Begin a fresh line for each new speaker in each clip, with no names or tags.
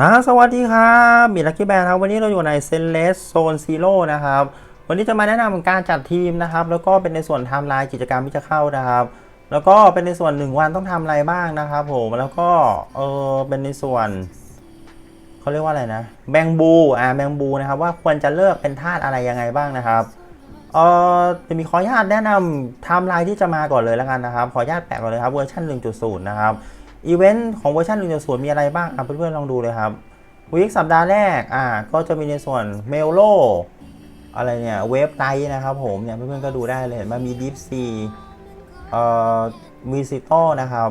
ฮะสวัสดีครับมีลักกี้แบนครับ วันนี้เราอยู่ในเซนเลสโซนซีโร่นะครับ วันนี้จะมาแนะนำการจัดทีมนะครับ แล้วก็เป็นในส่วนไทม์ไลน์กิจกรรมที่จะเข้านะครับ แล้วก็เป็นในส่วนหนึ่งวันต้องทำอะไรบ้างนะครับผม แล้วก็เออเป็นในส่วนเขาเรียกว่าอะไรนะ แบงบูอ่าแบงบูนะครับว่าควรจะเลือกเป็นธาตุอะไรยังไงบ้างนะครับเออจะมีขออนุญาตแนะนำไทม์ไลน์ที่จะมาก่อนเลยแล้วกันนะครับ ขออนุญาตแปะก่อนเลยครับเวอร์ชัน1.0 นะครับ อีเวนต์ของเวอร์ชัน1.0มีอะไรบ้างอะเพื่อนๆลองดูเลยครับวีคสัปดาห์แรกอ่าก็จะมีในส่วนเมลโลอะไรเนี่ยเวฟไตนะครับผมเนี่ยเพื่อนๆก็ดูได้เลยเห็นมมีดิฟซีเอ่อมีซิโตนะครับ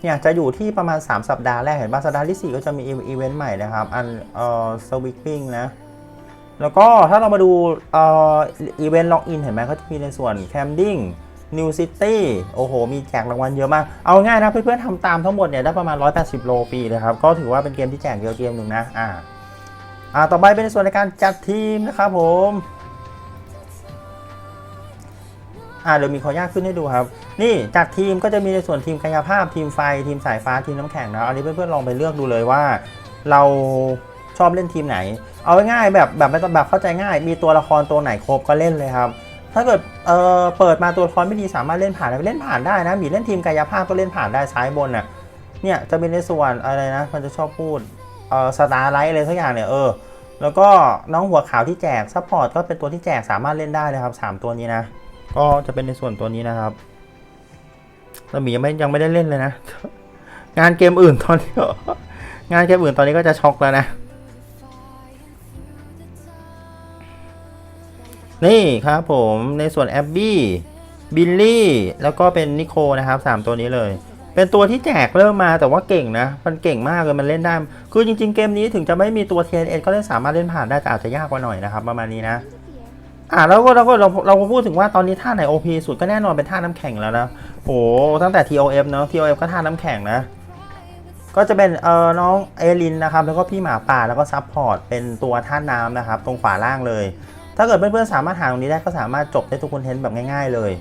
เนี่ยจะอยู่ที่ประมาณ 3 สัปดาห์แรกเห็นป่ะสัปดาห์ที่ 4 ก็จะมีอีเวนต์ใหม่นะครับอันเอ่อสวิปปิ้งนะแล้วก็ถ้าเรามาดูเอ่ออีเวนต์ล็อกอินเห็นไหมเขาจะมีในส่วนแคมดิ้ง New City โอ้โห มีแจกรางวัลเยอะมาก เอาง่ายนะเพื่อนๆทำตามทั้งหมดเนี่ยได้ประมาณ 180 โลฟรีเลยครับ ก็ถือว่าเป็นเกมที่แจกเยอะเกมหนึ่งนะ อ่า อ่า ต่อไปเป็นในส่วนในการจัดทีมนะครับผม อ่า เดี๋ยวมีขออนุญาตขึ้นให้ดูครับ นี่จัดทีมก็จะมีในส่วนทีมกายภาพ ทีมไฟ ทีมสายฟ้า ทีมน้ำแข็งนะ อันนี้เพื่อนๆลองไปเลือกดูเลยว่า เราชอบเล่นทีมไหน เอาง่ายแบบแบบแบบเข้าใจง่าย มีตัวละครตัวไหนครบก็เล่นเลยครับ ถ้าเกิดเออเปิดมาตัวละครไม่ดีสามารถเล่นผ่านได้เล่นผ่านได้นะมีเล่นทีมกายภาพก็เล่นผ่านได้ซ้ายบนน่ะเนี่ยจะเป็นในส่วนอะไรนะมันจะชอบพูดเออสตาร์ไลท์อะไรสักอย่างเนี่ยเออแล้วก็น้องหัวขาวที่แจกซัพพอร์ตก็เป็นตัวที่แจกสามารถเล่นได้เลยครับสามตัวนี้นะ ก็จะเป็นในส่วนตัวนี้นะครับแต่หมียังไม่ยังไม่ได้เล่นเลยนะ งานเกมอื่นตอนนี้งานเกมอื่นตอนนี้ก็จะช็อกแล้วนะ นี่ครับผมในส่วนแอบบี้บิลลี่แล้วก็เป็นนิโคนะครับสามตัวนี้เลย เป็นตัวที่แจกเริ่มมาแต่ว่าเก่งนะ มันเก่งมากเลยมันเล่นได้ คือจริง ๆ เกมนี้ถึงจะไม่มีตัว TNS ก็เล่นสามารถเล่นผ่านได้แต่อาจจะยากกว่าหน่อยนะครับประมาณนี้นะอ่าแล้วก็เราก็เราเราพูดถึงว่าตอนนี้ท่าไหน OP สุดก็แน่นอนเป็นท่าน้ำแข็งแล้วนะโหตั้งแต่ TOF เนาะ TOF ก็ท่าน้ำแข็งนะ ก็จะเป็นเออน้องเอลินนะครับแล้วก็พี่หมาป่าแล้วก็ซับพอร์ตเป็นตัวท่าน้ำนะครับ ตรงขวาล่างเลย ถ้าเกิดเพื่อนๆสามารถหาตรงนี้ได้ก็สามารถจบได้ทุกคอนเทนต์แบบง่ายๆเลย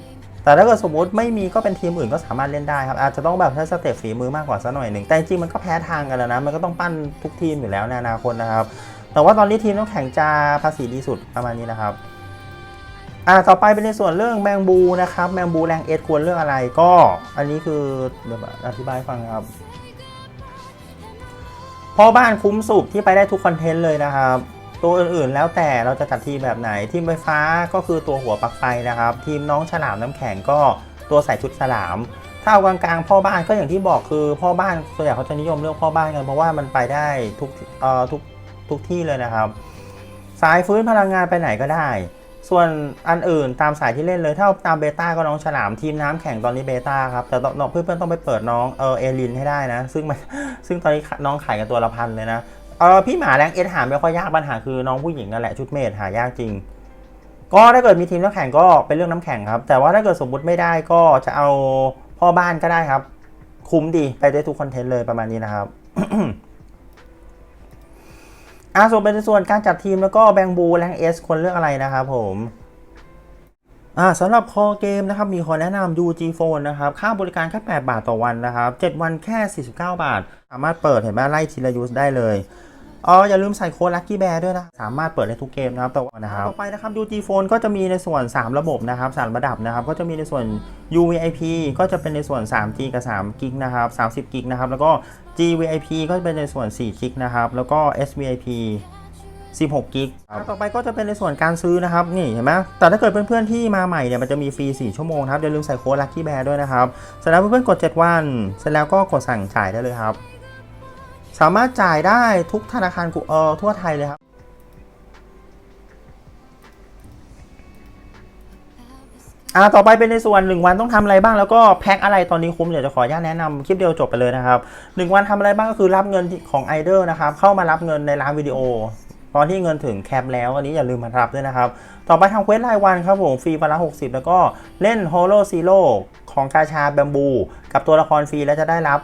แต่ถ้าเกิดสมมติไม่มีก็เป็นทีมอื่นก็สามารถเล่นได้ครับอาจจะต้องแบบใช้สเต็ปฝีมือมากกว่าสักหน่อยหนึ่งแต่จริงมันก็แพ้ทางกันแล้วนะมันก็ต้องปั้นทุกทีมอยู่แล้วในอนาคตนะครับแต่ว่าตอนนี้ทีมต้องแข่งจาภาษีดีสุดประมาณนี้นะครับอ่าต่อไปเป็นในส่วนเรื่องแมงบูนะครับแมงบูแรงเอสควรเรื่องอะไรก็ อันนี้คือเดี๋ยวอธิบายฟังครับพ่อบ้านคุ้มสุขที่ไปได้ทุกคอนเทนต์เลยนะครับ ตัวอื่นๆ แล้วแต่เราจะจัดทีมแบบไหนทีมไฟฟ้าก็คือตัวหัวปลั๊กไฟนะครับ ทีมน้องฉลามน้ำแข็งก็ตัวใส่ชุดฉลาม ถ้าเอากลางๆพ่อบ้านก็อย่างที่บอกคือพ่อบ้านส่วนใหญ่เขาจะนิยมเลือกพ่อบ้านกันเพราะว่ามันไปได้ทุกเอ่อทุกทุกที่เลยนะครับ สายฟื้นพลังงานไปไหนก็ได้ ส่วนอันอื่นตามสายที่เล่นเลยถ้าเอาตามเบต้าก็น้องฉลามทีมน้ำแข่งตอนนี้เบต้าครับแต่เพื่อนๆต้องไปเปิดน้องเออเอลินให้ได้นะ ซึ่งมันซึ่งตอนนี้น้องขายกันตัวละพันเลยนะ เออพี่หมาแรงเอสหาไม่ค่อยยากปัญหาคือน้องผู้หญิงนั่นแหละชุดเมดหายากจริง ก็ถ้าเกิดมีทีมน้ำแข่งก็เป็นเรื่องน้ำแข่งครับ แต่ว่าถ้าเกิดสมมุติไม่ได้ก็จะเอาพ่อบ้านก็ได้ครับ คุ้มดีไปได้ทุกคอนเทนต์เลยประมาณนี้นะครับอ่าส่วนเป็นส่วนการจัดทีมแล้วก็แบงบูแรงเอสควรเลือกอะไรนะครับผมอ่าสำหรับคอเกมนะครับมีขอแนะนำ UG Phone นะครับ ค่าบริการแค่ 8 บาทต่อวันนะครับ 7 วันแค่ 49 บาท สามารถเปิดเห็นไหมไล่ทีละยูสได้เลย อ๋ออย่าลืมใส่โค้ด Lucky Bear ด้วยนะ สามารถเปิดได้ทุกเกมนะครับต่อวันนะครับต่อไปนะครับ UG Phone ก็จะมีในส่วน 3 ระบบนะครับ3ระดับนะครับ ก็จะมีในส่วน UVIP ก็จะเป็นในส่วน 3G กับ3 g ิกนะครับ30 g ิกนะครับ แล้วก็ GVIP ก็จะเป็นในส่วน4 g ิกนะครับ แล้วก็ SVIP 16กิกต่อไปก็จะเป็นในส่วนการซื้อนะครับ นี่เห็นไหมแต่ถ้าเกิดเพื่อนๆที่มาใหม่เนี่ยมันจะมีฟรี 4 ชั่วโมงนะครับอย่าลืมใส่โค้ด Lucky Bear ด้วยนะครับเสร็จแล้วเพื่อนๆกด 7 วัน เสร็จแล้วก็กดสั่งจ่ายได้เลยครับ สามารถจ่ายได้ทุกธนาคารกุเออทั่วไทยเลยครับ อ่าต่อไปเป็นในส่วน 1 วันต้องทำอะไรบ้างแล้วก็แพ็คอะไรตอนนี้คุ้มเดี๋ยวจะขออนุญาตแนะนำคลิปเดียวจบไปเลยนะครับ 1 วันทำอะไรบ้างก็คือรับเงินของไอเดอร์นะครับ เข้ามารับเงินในร้านวิดีโอ ตอนที่เงินถึงแคปแล้วอันนี้อย่าลืมมารับด้วยนะครับ ต่อไปทำเควสรายวันครับผมฟรีวันละ60 แล้วก็เล่น h o l o Zero ของกาชาแบมบู กับตัวละครฟรีแล้วจะได้รับ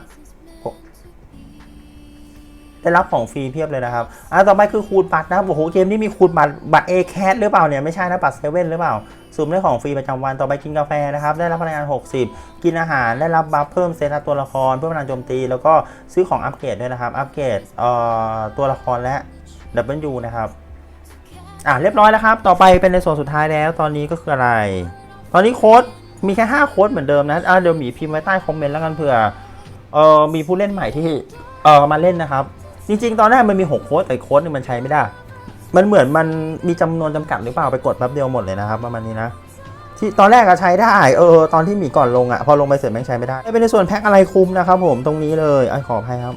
ได้รับของฟรีเพียบเลยนะครับอ่าต่อไปคือคูณบัตรนะครับโอ้โหเกมนี้มีคูณบัตรบัตร A cat หรือเปล่าเนี่ยไม่ใช่นะบัตรเซเว่นหรือเปล่าสุ่มได้ของฟรีประจำวันต่อไปกินกาแฟนะครับได้รับพลังงาน 60 กินอาหารได้รับบัฟเพิ่มเซตตัวละครเพิ่มพลังโจมตี แล้วก็ซื้อของอัปเกรดด้วยนะครับอัปเกรดเอ่อตัวละครและ W นะครับอะเรียบร้อยแล้วครับ ต่อไปเป็นในส่วนสุดท้ายแล้ว ตอนนี้ก็คืออะไร ตอนนี้โค้ดมีแค่5โค้ดเหมือนเดิมนะอะเดี๋ยวหมีพิมพ์ไว้ใต้คอมเมนต์แล้วกันเผื่อเอ่อมีผู้เล่นใหม่ที่เอ่อมาเล่นนะครับ จริง ๆ ตอนแรกมันมี 6 โค้ดแต่โค้ดหนึงมันใช้ไม่ได้ มันเหมือนมันมีจำนวนจำกัดหรือเปล่าไปกดแป๊บเดียวหมดเลยนะครับประมาณนี้นะที่ตอนแรกอะใช้ได้เออตอนที่หมีก่อนลงอะพอลงไปเสร็จแม่งใช้ไม่ได้เป็นในส่วนแพ็คอะไรคุ้มนะครับผมตรงนี้เลยไอ้ขออภัยครับ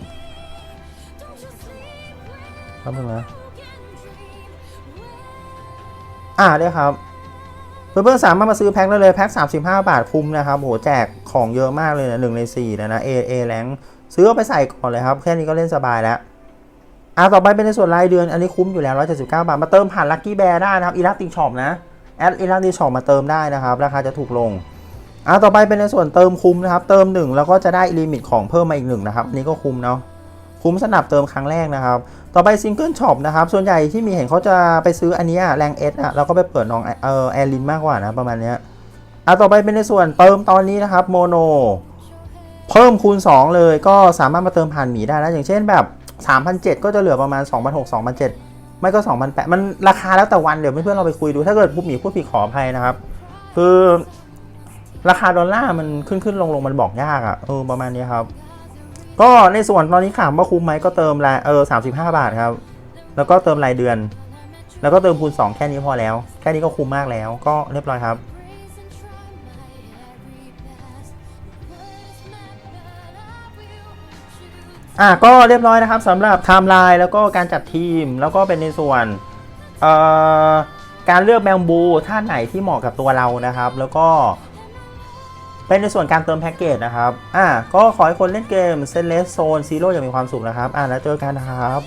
ครับนึงนะอ่าได้ครับเพื่อนๆสามารถมาซื้อแพ็คได้เลยแพ็ค35 บาทคุ้มนะครับโหแจกของเยอะมากเลยนะหนึ่งในสี่นะนะ A A แรงซื้อไปใส่ก่อนเลยครับ แค่นี้ก็เล่นสบายแล้ว อ่าต่อไปเป็นในส่วนรายเดือน อันนี้คุ้มอยู่แล้ว 179 บาท มาเติมผ่านลั c กี้แบร์ได้นะครับอีลักติงช็อปนะ แอดอีลักติงช็อปมาเติมได้นะครับ ราคาจะถูกลง อ่าต่อไปเป็นในส่วนเติมคุ้มนะครับ เติม 1 แล้วก็จะได้ลิมิตของเพิ่มมาอีกหนึ่งนะครับนนี้ก็คุ้มเนาะ คุ้มสนับเติมครั้งแรกนะครับ ต่อไปซิงเกิลช็อปนะครับ ส่วนใหญ่ที่มีเห็นเขาจะไปซื้ออันนี้ยแรงเอสอะแล้วก็ไปเปิดน้องเออแอร์ลินมากกว่านะประมาณเนี้ย อะต่อไปเป็นในส่วนเติมตอนนี้นะครับโมโน เพิ่มคูณ 2 เลยก็สามารถมาเติมผ่านหมีได้นะอย่างเช่นแบบ 3,700ก็จะเหลือประมาณ 2,600 2,700ไม่ก็2,800มันราคาแล้วแต่วันเดี๋ยวเพื่อนๆเราไปคุยดู ถ้าเกิดผู้หมีพูดผิดขออภัยนะครับ คือราคาดอลลาร์มันขึ้นขึ้นลงลงมันบอกยากอะ่ะเออประมาณนี้ครับ ก็ในส่วนตอนนี้ถามว่าคุ้มไหมก็เติมรายเออ35บาทครับ แล้วก็เติมรายเดือน แล้วก็เติมคูณ 2 แค่นี้พอแล้ว แค่นี้ก็คุ้มมากแล้วก็เรียบร้อยครับ อะก็เรียบร้อยนะครับสำหรับไทม์ไลน์แล้วก็การจัดทีมแล้วก็เป็นในส่วนเอ่อการเลือกแมงบูท่าไหนที่เหมาะกับตัวเรานะครับ แล้วก็ เป็นในส่วนการเติมแพ็กเกจนะครับ อะก็ขอให้คนเล่นเกมเซนเลสโซนซีโร่อย่างมีความสุขนะครับ อะแล้วเจอกันนะครับ